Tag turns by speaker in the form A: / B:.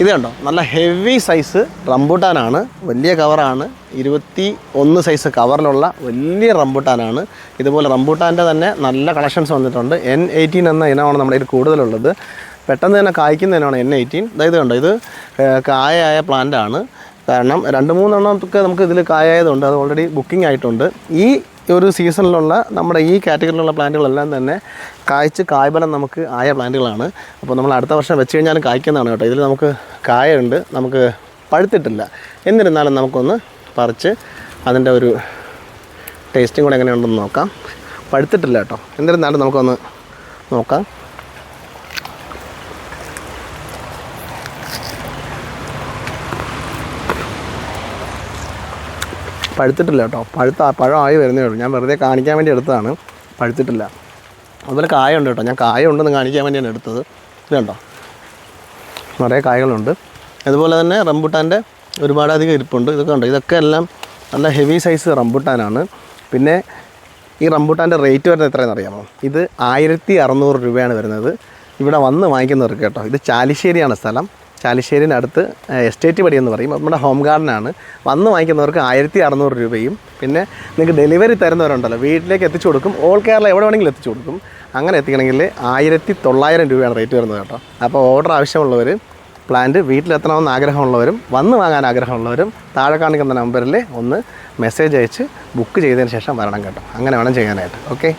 A: ഇത് കണ്ടോ? നല്ല ഹെവി സൈസ് റംബൂട്ടാനാണ്. വലിയ കവറാണ് ഇരുപത്തി ഒന്ന് സൈസ് കവറിലുള്ള വലിയ റംബൂട്ടാനാണ്. ഇതുപോലെ റംബൂട്ടാന്റെ തന്നെ നല്ല കളക്ഷൻസ് വന്നിട്ടുണ്ട്. എൻ എയ്റ്റീൻ എന്ന ഇനമാണ് നമ്മുടെ ഇതിൽ കൂടുതലുള്ളത്. പെട്ടെന്ന് തന്നെ കായ്ക്കുന്നതിനാണ് എൻ എയ്റ്റീൻ അതായത് കണ്ടോ? ഇത് കായയായ പ്ലാന്റാണ് കാരണം രണ്ട് മൂന്നെണ്ണമൊക്കെ നമുക്ക് ഇതിൽ കായായതുണ്ട്. അത് ഓൾറെഡി ബുക്കിംഗ് ആയിട്ടുണ്ട്. ഈ ഒരു സീസണിലുള്ള നമ്മുടെ ഈ കാറ്റഗറിയിലുള്ള പ്ലാന്റുകളെല്ലാം തന്നെ കായ്ച്ച് കായ്ബലം നമുക്ക് ആയ പ്ലാന്റുകളാണ്. അപ്പോൾ നമ്മൾ അടുത്ത വർഷം വെച്ച് കഴിഞ്ഞാലും കായ്ക്കുന്നതാണ് കേട്ടോ. ഇതിൽ നമുക്ക് കായുണ്ട് നമുക്ക് പഴുത്തിട്ടില്ല. എന്നിരുന്നാലും നമുക്കൊന്ന് പറിച്ച് അതിന്റെ ഒരു ടേസ്റ്റും കൂടെ എങ്ങനെയുണ്ടെന്ന് നോക്കാം. പഴുത്തിട്ടില്ല കേട്ടോ. എന്നിരുന്നാലും നമുക്കൊന്ന് നോക്കാം. പഴുത്തിട്ടില്ല കേട്ടോ. പഴുത്ത പഴമായി വരുന്നേ ഉള്ളൂ. ഞാൻ വെറുതെ കാണിക്കാൻ വേണ്ടി എടുത്തതാണ്. പഴുത്തിട്ടില്ല. അതുപോലെ കായ ഉണ്ട് കേട്ടോ. ഞാൻ കായ ഉണ്ടെന്ന് കാണിക്കാൻ വേണ്ടിയാണ് എടുത്തത്. ഇത് കണ്ടോ? നിറയെ കായകളുണ്ട്. അതുപോലെ തന്നെ റംബുട്ടാന്റെ ഒരുപാടധികം ഇരിപ്പുണ്ട്. ഇതൊക്കെ ഉണ്ട് ഇതൊക്കെ എല്ലാം നല്ല ഹെവി സൈസ് റംബുട്ടാനാണ്. പിന്നെ ഈ റംബുട്ടാന്റെ റേറ്റ് വരുന്നത് എത്രയെന്ന് അറിയാമോ? ഇത് ആയിരത്തി അറുന്നൂറ് രൂപയാണ് വരുന്നത്. ഇവിടെ വന്ന് വാങ്ങിക്കുന്നവർക്ക് കേട്ടോ. ഇത് ചാലിശ്ശേരിയാണ് സ്ഥലം. ചാലിശ്ശേരിന്റെ അടുത്ത് എസ്റ്റേറ്റ് പടി എന്ന് പറയും. നമ്മുടെ ഹോം ഗാർഡനാണ്. വന്ന് വാങ്ങിക്കുന്നവർക്ക് ആയിരത്തി അറുന്നൂറ് രൂപയും പിന്നെ നിങ്ങൾക്ക് ഡെലിവറി തരുന്നവരുണ്ടല്ലോ വീട്ടിലേക്ക് എത്തിച്ചു കൊടുക്കും. ഓൾ കേരള എവിടെ വേണമെങ്കിലും എത്തിച്ചു കൊടുക്കും. അങ്ങനെ എത്തിക്കണമെങ്കിൽ ആയിരത്തി തൊള്ളായിരം രൂപയാണ് റേറ്റ് വരുന്നത് കേട്ടോ. അപ്പോൾ ഓർഡർ ആവശ്യമുള്ളവർ പ്ലാന്റ് വീട്ടിലെത്തണമെന്ന് ആഗ്രഹമുള്ളവരും വന്ന് വാങ്ങാൻ ആഗ്രഹമുള്ളവരും താഴെ കാണിക്കുന്ന നമ്പറിൽ ഒന്ന് മെസ്സേജ് അയച്ച് ബുക്ക് ചെയ്തതിന് ശേഷം വരണം കേട്ടോ. അങ്ങനെ വേണം ചെയ്യാനായിട്ട്. ഓക്കെ?